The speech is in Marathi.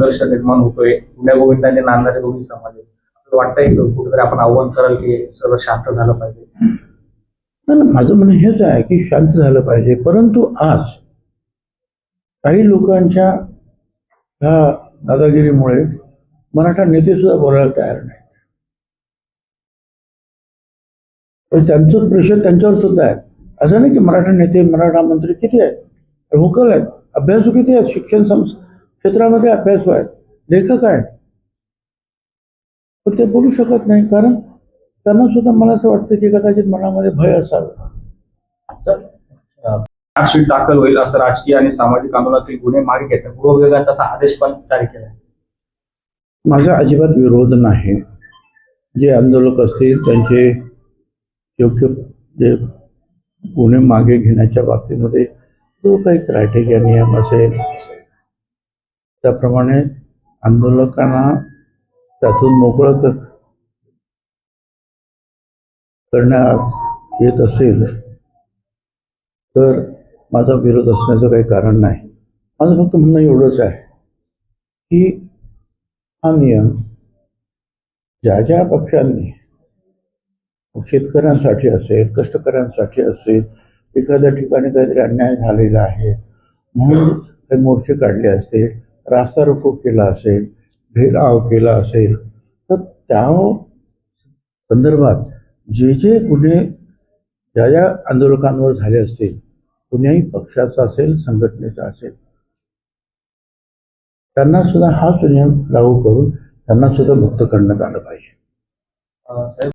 संघर्ष निर्माण होतोय. गुन्ह्या गोविंदाने नांदणारे दोन्ही समाज आहेत वाटतंय कुठेतरी आपण आव्हान कराल की सर्व शांत झालं पाहिजे. माझं म्हणणं हेच आहे की शांत झालं पाहिजे. परंतु आज काही लोकांच्या ह्या दादागिरीमुळे मराठा नेते सुद्धा बोलायला तयार नाहीत. पण त्यांचं प्रेशर त्यांच्यावर सुद्धा आहे. असं नाही की मराठा नेते मराठा मंत्री किती आहेत? व्होकल आहेत. अभ्यासू किती आहेत? शिक्षण संस्था क्षेत्रामध्ये अभ्यासू आहेत लेखक आहेत. पण ते बोलू शकत नाही. कारण त्यांना सुद्धा मला असं वाटतं की कदाचित मनामध्ये भय असावं. चार्जशीट दाखल होईल असं राजकीय आणि सामाजिक आंदोलनातील गुन्हे मागे घेतात गृह विभागाने तसा आदेश पण जारी केला माझा अजिबात विरोध नाही. जे आंदोलक असतील त्यांचे योग्य जे गुन्हे मागे घेण्याच्या बाबतीमध्ये जो काही क्रायटेरिया नियम असेल त्याप्रमाणे आंदोलकांना त्यातून मोकळं क- करण्यात येत असेल तर माझा विरोध असण्याचं काही कारण नाही. माझं फक्त म्हणणं एवढंच आहे की हा नियम ज्या ज्या पक्षांनी शेतकऱ्यांसाठी असेल कष्टकऱ्यांसाठी असेल एखाद्या ठिकाणी काहीतरी अन्याय झालेला आहे म्हणून काही मोर्चे काढले असतील रास्ता रोको केला असेल घेराव केला असेल तर त्या संदर्भात जे जे गुन्हे ज्या ज्या आंदोलकांवर झाले असतील कुण्याही पक्षाचा असेल संघटनेचा असेल त्यांना सुद्धा हाच नियम लागू करून त्यांना सुद्धा मुक्त करण्यात आलं पाहिजे. साहेब